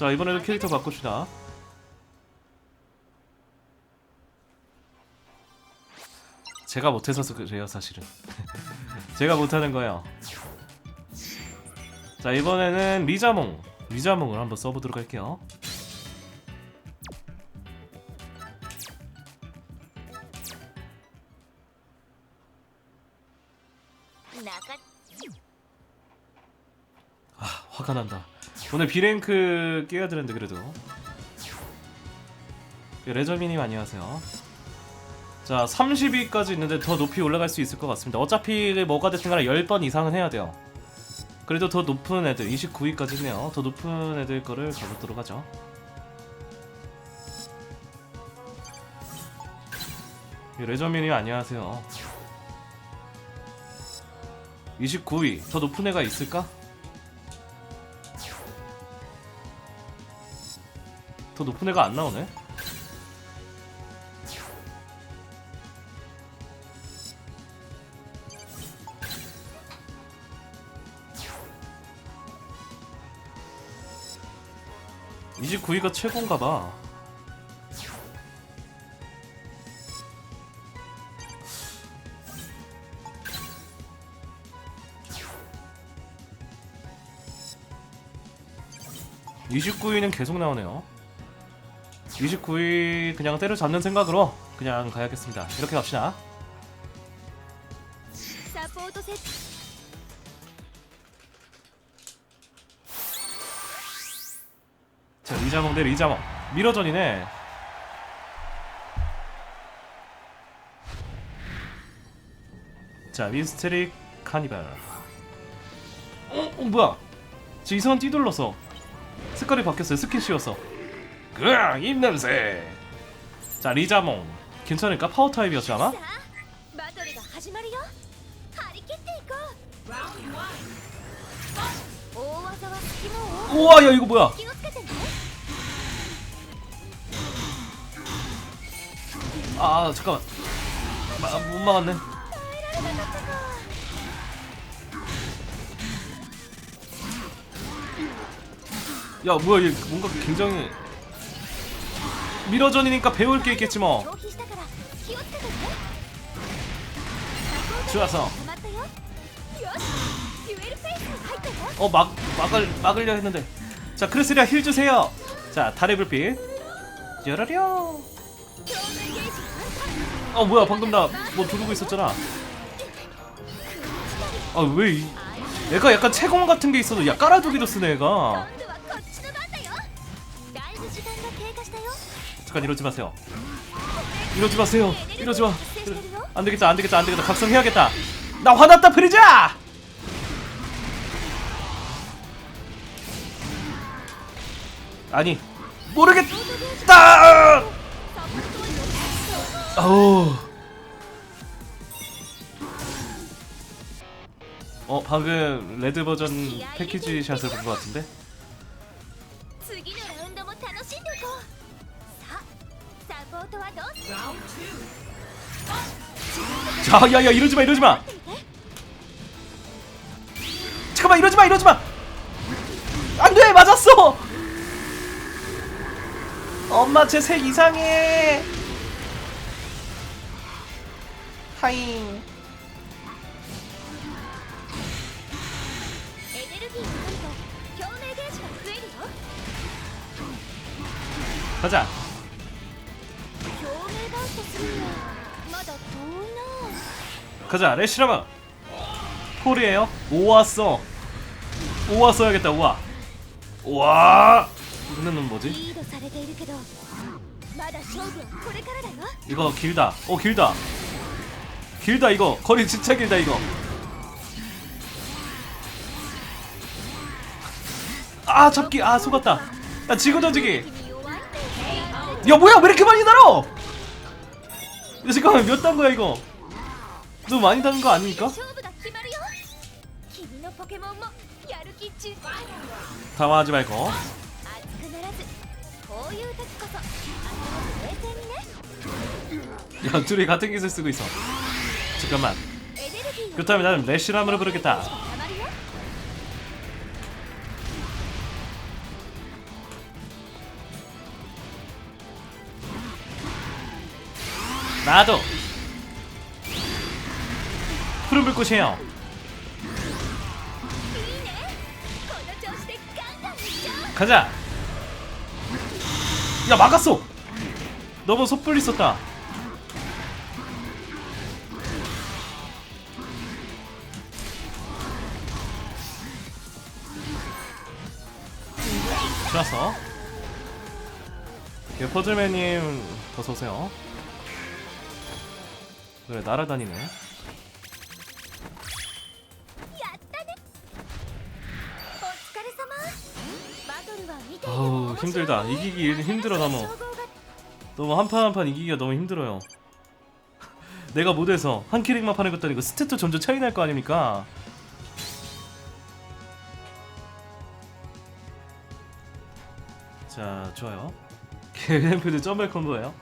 자 이번에도 캐릭터 바꿉시다. 제가 못해서 그래요 사실은. 제가 못하는 거예요. 자 이번에는 리자몽. 리자몽을 한번 써보도록 할게요. 나가. 화가 난다 오늘 B랭크 깨야 되는데 그래도. 레저미님 안녕하세요. 자 30위까지 있는데 더 높이 올라갈 수 있을 것 같습니다. 어차피 뭐가 됐든 간에 10번 이상은 해야 돼요. 그래도 더 높은 애들 29위까지 있네요. 더 높은 애들 거를 가보도록 하죠. 레저미님 안녕하세요. 29위 더 높은 애가 있을까? 더 높은 애가 안 나오네. 이십9위가 최고인가 봐. (29위는) 계속 나오네요 29위 그냥 때려잡는 생각으로 그냥 가야겠습니다. 이렇게 갑시다. 자, 리자몽 대 리자몽. 미러전이네. 자, 미스테리 카니발. 어, 어 뭐야? 저 이상한 띠 돌러서 색깔이 바뀌었어요. 스킨씌워서. 으아, 입냄새. 자, 리자몽. 괜찮을까? 파워 타입이었지 아마? さあバトルが始まるよ張り切っていこう大技は隙間を 우와, 야 이거 뭐야? 気をつけてね 아, 잠깐만. 마, 못 막았네. 耐えられなかったか 야 뭐야 얘 뭔가 굉장히 미러전이니까 배울 게 있겠지 뭐. 좋아서. 어 막, 막을, 막으려 했는데. 자 크리스리아 힐 주세요. 자 달의 불빛. 열어려. 어 뭐야 방금 나 뭐 두르고 있었잖아. 아왜 얘가 약간 채공 같은 게 있어도 야 깔아두기도 쓰네 얘가. 잠깐 이러지 마세요. 이러지 마세요. 이러지 마. 안 되겠다, 안 되겠다, 안 되겠다. 각성해야겠다. 나 화났다, 프리자! 아니, 모르겠다! 어. 어, 방금 레드 버전 패키지 샷을 본 것 같은데? 자, 야야 이러지 마, 이러지 마. 잠깐만 이러지 마, 이러지 마. 안 돼, 맞았어. 엄마 제 색 이상해. 하잉. 가자. 가자 레시라마. 폴이에요. 오왔어 오왔어야겠다 오와. 우와. 이거는 뭐지? 이거 길다. 어 길다. 길다 이거. 거리 진짜 길다 이거. 아 잡기. 아 속았다. 나 지구 던지기. 야 뭐야? 왜 이렇게 많이 날아? 이거 잠깐만 몇 단 거야 이거? 너 많이 단거 아닙니까? 당황하지 말고. 야 둘이 같은 기술 쓰고 있어. 잠깐만. 그렇다면 나는 래쉬라으로 부르겠다. 나도. 푸른 불꽃이에요. 가자. 야 막았어. 너무 섣불리 썼다. 좋았어. 퍼즐맨님 더서세요. 그래 날아다니네. 아우 힘들다. 이기기 힘들어 나무. 너무 한 판 한 판 이기기가 너무 힘들어요. 내가 못해서 한 캐릭만 파는 것도 아니고 스태트 점점 차이 날 거 아닙니까? 자 좋아요. 개 램프드 점멸 콤보예요.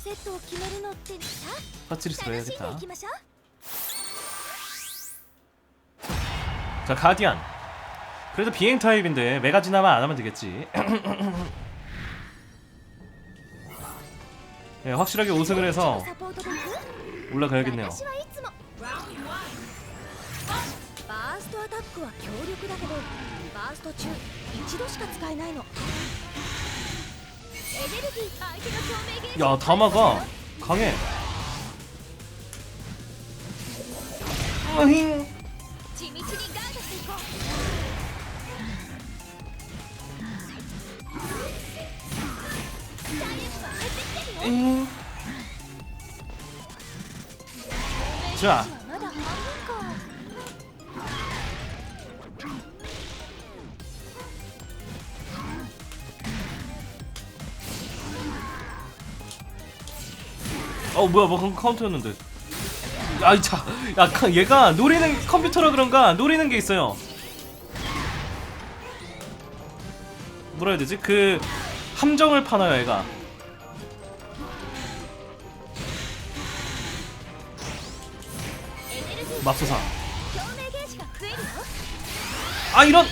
セットを決めるのってさ 파치리스로 楽しんでい 해야겠다. きましょう 자 가디안. 그래도 비행 타입인데 메가지나만 안 하면 되겠지. 예, 확실하게 우승을 해서 サポートです 올라가야겠네요. 私はいつもバーストアタックは強力だけどバースト中一度しか使えないの 야 다마가 강해. 어힝. 地 어 뭐야 뭐 카운터였는데. 아이 자, 야, 얘가 노리는 컴퓨터라 그런가? 노리는 게 있어요. 뭐라 해야 되지? 그 함정을 파나요 얘가? 맙소사. 아 이런!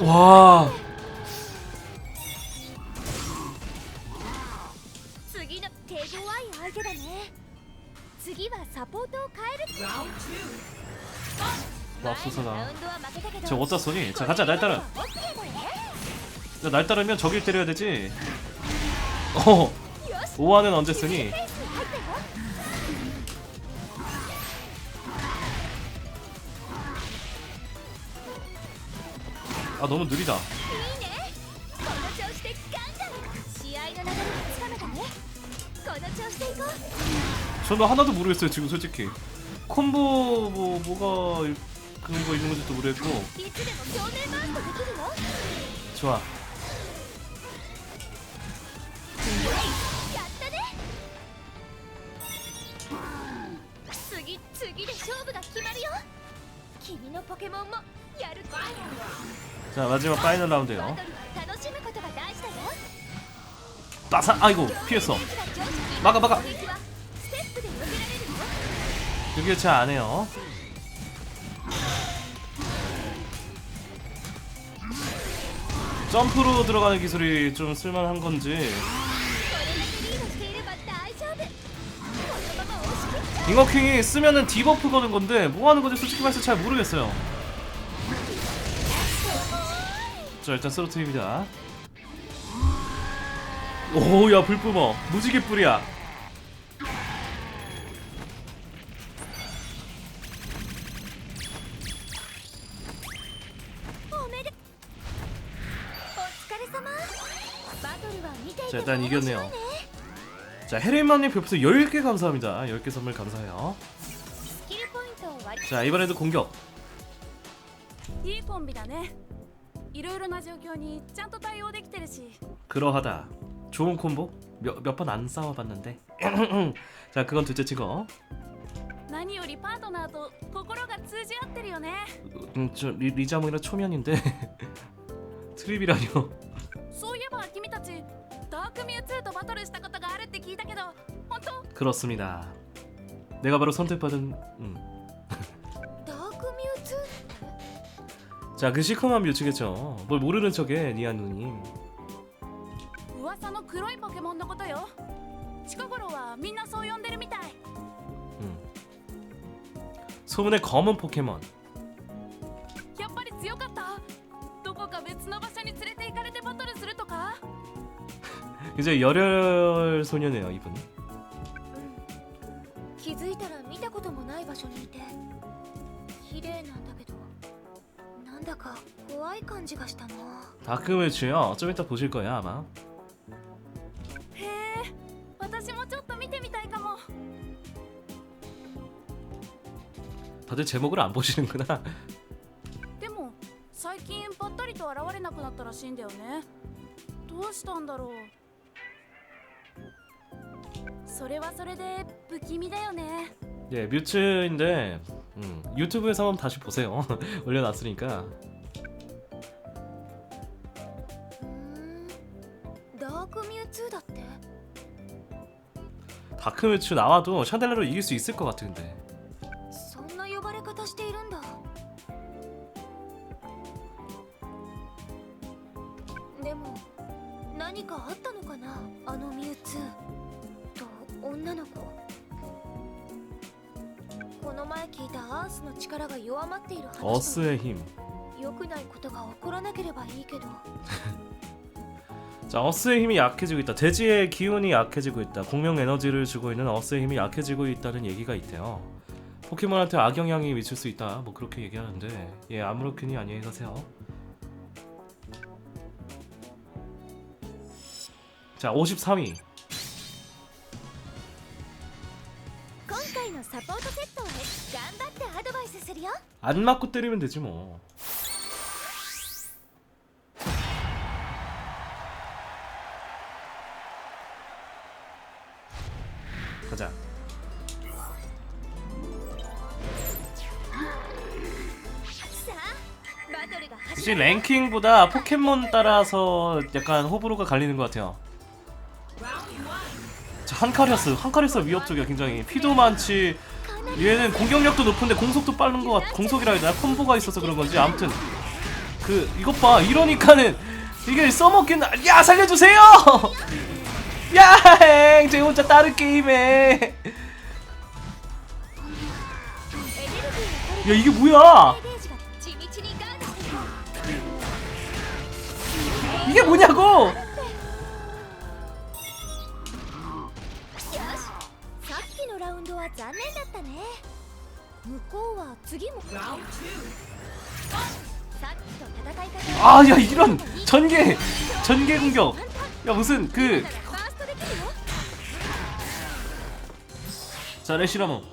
와. 次はサポートを変える 맙소사다. ラウンドは負けたけど 저 어디다 쏘니? 자 가자 날 따라. オッケーだね 야, 날 따르면 저길 때려야 되지. 어. よし 오화는 언제 쓰니? ペースに入ったよ 아 너무 느리다. 저도 하나도 모르겠어요 지금 솔직히. 콤보 뭐 뭐가 그런 거 있는 건지도 모르겠고. 좋아. 자 마지막 파이널 라운드요. 빠사 아이고 피했어. 막아 막아. 불교체 안 해요. 점프로 들어가는 기술이 좀 쓸만한 건지. 잉어킹이 쓰면은 디버프 거는 건데 뭐 하는 건지 솔직히 말해서 잘 모르겠어요. 자 일단 쓰러트립니다. 오야 불뿜어 무지개 뿔이야. 자 も 일단 面白い 이겼네요. ね 자 헤레만님 별풍선 10개 감사합니다. 10개 선물 감사해요. スキルポイントを割り 자 이번에도 공격. いいコンビだねいろいろな状況にちゃんと対応できてるし 그러하다. 좋은 콤보? 몇 몇 번 안 싸워봤는데. 자 그건 둘째치고. 何よりパートナーと心が通じ合ってるよね 음, 저 리, 리자몽이라 초면인데 트립이라뇨. 悪ミュ2とバトルしたことがあるって聞いたけど本当 그렇습니다. 내가 바로 선택받은 음. ダークミュウ2 자, 그 시커먼 뮤츠겠죠. 뭘 모르는 척해, 니아 누님. 噂の黒いポケモンのことよ近頃はみんなそう呼んでるみたい 음. 소문의 검은 포켓몬. やっぱり強かったどこか別の場所に連 이제 열혈 소녀네요, 이분. 気づいたら見たこともない場所にいて綺麗なんだけどなんだか怖い感じがしたな 다크 뮤츠요. 좀 이따 보실 거예요, 아마. へえ私もちょっと見てみたいかも 다들 제목을 안 보시는구나. でも最近ぱったりと現れなくなったらしいんだよねどうしたんだろう それはそれで不気味だよね 예, 뮤츠인데 음, 유튜브에서 한번 다시 보세요. 올려놨으니까. うーんダークミュウツーだって 다크 뮤츠 나와도 샹델레로 이길 수 있을 것 같은데. いる話と 어스의 힘. 良くないことが起こらなければいいけど 자, 어스의 힘이 약해지고 있다. 대지의 기운이 약해지고 있다. 공명 에너지를 주고 있는 어스의 힘이 약해지고 있다는 얘기가 있대요. 포켓몬한테 악영향이 미칠 수 있다. 뭐 그렇게 얘기하는데 예, 아무렇게니 안녕히 가세요. 자, 53위. のサポートセットを頑張ってアドバイスするよ 안 맞고 때리면 되지 뭐. 가자. さあバトルが始 혹시 랭킹보다 포켓몬 따라서 약간 호불호가 갈리는 것 같아요. 한카리아스 한카리아스 위협 쪽이야 굉장히 피도 많지 얘는 공격력도 높은데 공속도 빠른 것 같.. 공속이라 해야 되나? 콤보가 있어서 그런 건지 아무튼 그 이것 봐 이러니까는 이게 써먹긴.. 야 살려주세요! 야행! 저 혼자 다른 게임에 야 이게 뭐야! 이게 뭐냐고! は残念だったね向こうは次もさっきと戦い方 아 야 이런 전개 전개 공격. 야 무슨 그 ファーストできるよ 자 레시라모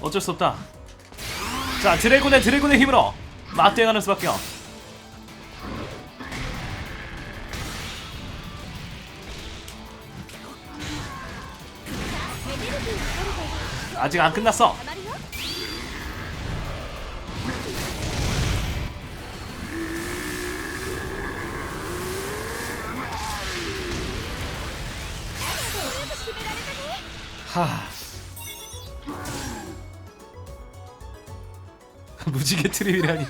어쩔 수 없다 자 드래곤의 드래곤의 힘으로 맞대응하는 수밖에 없 아직 안 끝났어. 하. 무지개 트림이라니.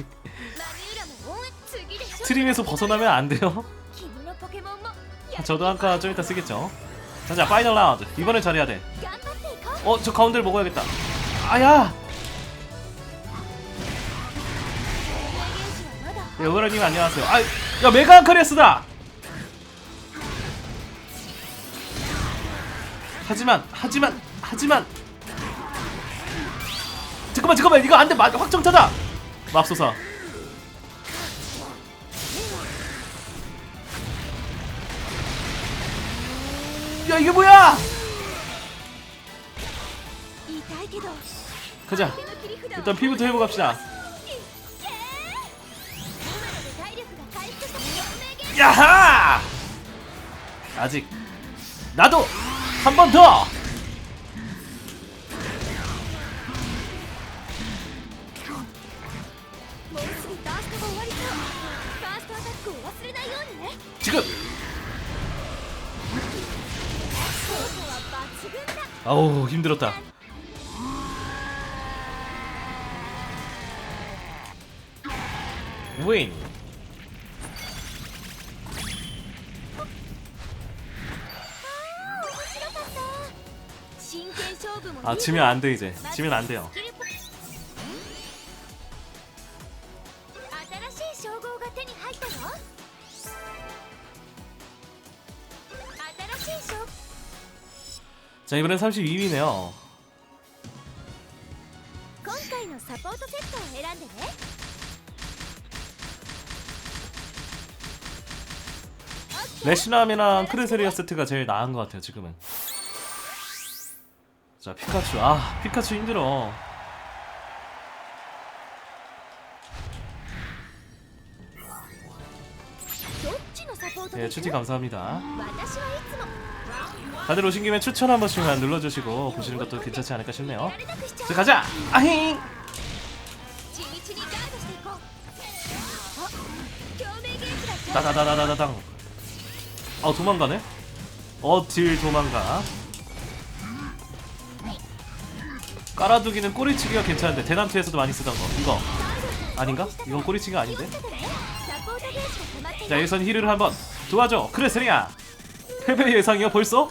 트림에서 벗어나면 안 돼요. 뭐 저도 아까 좀 이따 쓰겠죠. 자, 자 파이널 라운드. 이번에 잘해야 돼. 어, 저 가운데를 먹어야겠다. 아야! 여그라님 안녕하세요. 아, 야, 메가 아카레스다! 하지만, 하지만, 하지만! 잠깐만, 잠깐만, 이거 안 돼, 확정 찾아. 맙소사. 야, 이게 뭐야! 가자. 일단 피부터 해보갑시다. 야하! 아직. 나도! 한 번 더! 지금! 아우 힘들었다. 윈. 아 지면 안 돼 이제. 지면 안 돼요. 新しい称号が手に入ったよ新しい称 자 이번엔 32위네요. 今回のサポートセットを選んでね 레시람이랑 크레세리아 세트가 제일 나은 것 같아요 지금은. 자 피카츄. 아 피카츄 힘들어. 예 추천 감사합니다. 다들 오신 김에 추천 한 번씩만 눌러주시고 보시는 것도 괜찮지 않을까 싶네요. 자 가자! 아힝! 따다다다다당. 아, 어 도망가네 어딜 도망가 깔아두기는 꼬리치기가 괜찮은데 대남투에서도 많이 쓰던 거 이거 아닌가? 이건 꼬리치기가 아닌데? 자 여기선 힐을 한번 도와줘 크레스리아 패배 예상이야 벌써?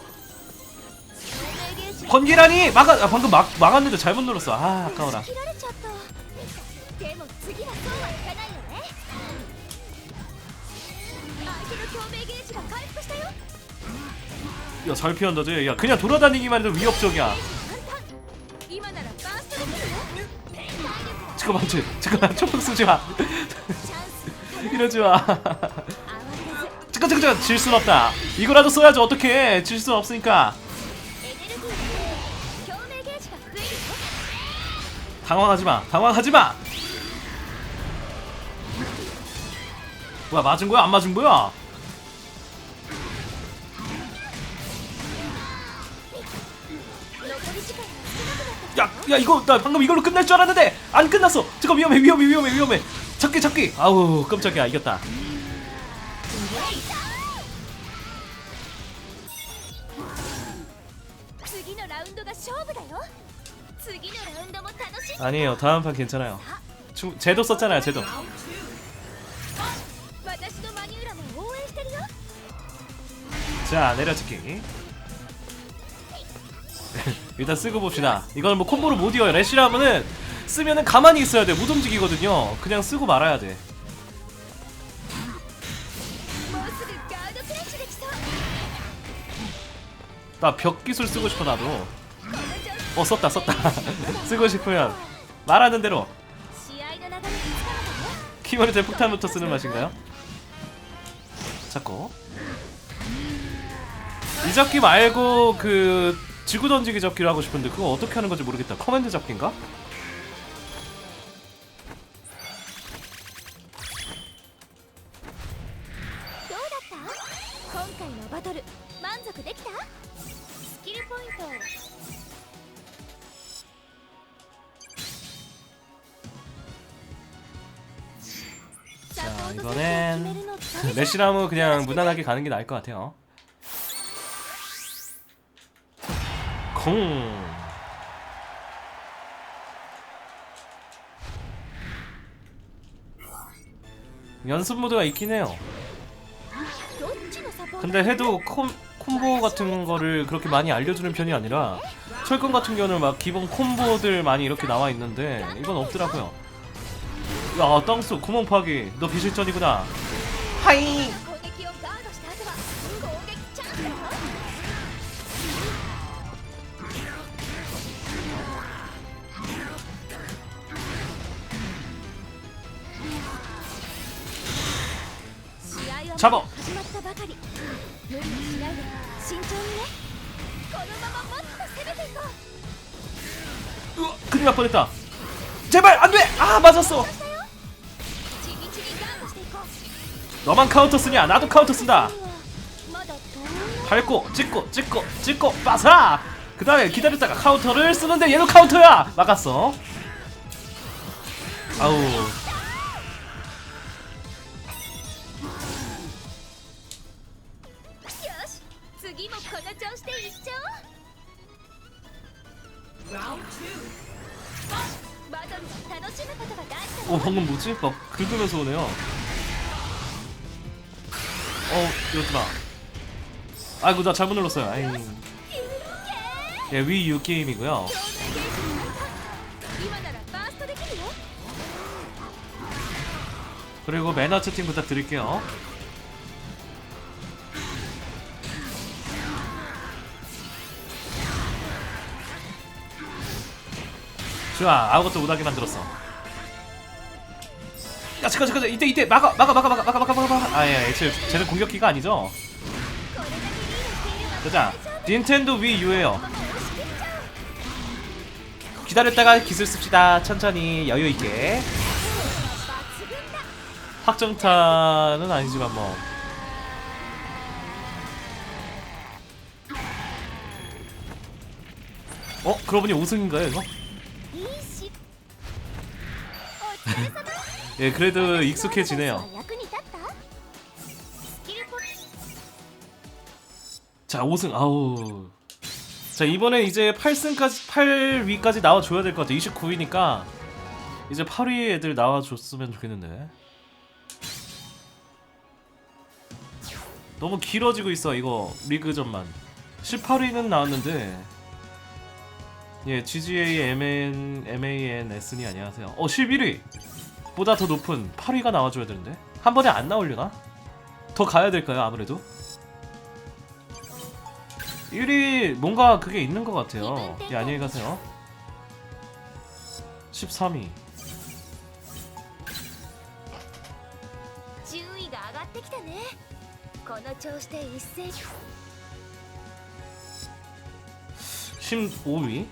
번개라니! 막아! 아, 방금 막, 막았는데 잘못 눌렀어 아 아까워라 아, 야잘 피한다 쟤야 그냥 돌아다니기만 해도 위협적이야. 잠깐만 쟤 잠깐만 초폭 쓰지마. 이러지마. 잠깐 잠깐 잠깐. 질순 없다. 이거라도 써야지. 어떻게 질순 없으니까. 당황하지마. 당황하지마. 뭐야 맞은 거야? 안 맞은 거야? 야, 야 이거 나 방금 이걸로 끝날 줄 알았는데 안 끝났어. 잠깐 위험해, 위험해, 위험해, 위험해. 잡기, 잡기. 아우, 깜짝이야, 이겼다. 아니에요, 다음 판 괜찮아요. 주, 제도 썼잖아요, 제도. 자, 내려찍기. 일단 쓰고 봅시다. 이걸 뭐 콤보로 못 이어요. 레시라 하면은 쓰면은 가만히 있어야 돼못 움직이거든요. 그냥 쓰고 말아야 돼 나 벽기술 쓰고 싶어 나도. 어 썼다 썼다. 쓰고 싶으면 말하는 대로. 키머리 대폭탄부터 쓰는 맛인가요? 자꾸 이적기 말고 그 지구 던지기 잡기를 하고 싶은데 그거 어떻게 하는 건지 모르겠다. 커맨드 잡기인가? 자 이번엔 메시나무 그냥 무난하게 가는 게 나을 것 같아요. 공. 연습 모드가 있긴 해요. 근데 해도 콤, 콤보 같은 거를 그렇게 많이 알려주는 편이 아니라 철권 같은 경우는 막 기본 콤보들 많이 이렇게 나와 있는데 이건 없더라고요. 야, 땅수 구멍 파기. 너 비실전이구나. 하이. 잡아. 으 큰일 날 뻔했다. 제발 안 돼. 아 맞았어. 너만 카운터 쓰냐? 나도 카운터 쓴다. 밟고 찍고 찍고 찍고 빠사. 그 다음에 기다렸다가 카운터를 쓰는데 얘도 카운터야. 막았어. 아우 어, 어 방금 뭐지? 막 긁으면서 오네요. 어 이렇구나 아이고 나 잘못 눌렀어요. 아이 예 위유 게임이고요. 그리고 매너 채팅 부탁드릴게요. 좋아 아무것도 못하게 만들었어. 야 잠깐 잠깐 이때 이때. 막아 막아 막아 막아 막아 막아 막아. 예. 아예 애초에 쟤는 공격기가 아니죠? 그자. 닌텐도 위 유에요. 기다렸다가 기술 씁시다. 천천히 여유있게. 확정타는 아니지만 뭐. 어? 그러고 보니 우승인가요 이거? 예, 그래도 익숙해지네요. 자, 5승 아우. 자, 이번에 이제 8승까지 8위까지 나와 줘야 될 것 같아. 29위니까 이제 8위 애들 나와 줬으면 좋겠는데. 너무 길어지고 있어 이거 리그전만 18위는 나왔는데 예 GGA MN MAN S니 안녕하세요 어 11위 보다 더 높은 8위가 나와줘야 되는데? 한 번에 안 나올려나? 더 가야 될까요 아무래도? 1위 뭔가 그게 있는 것 같아요. 예 안녕히 가세요. 13위. 15위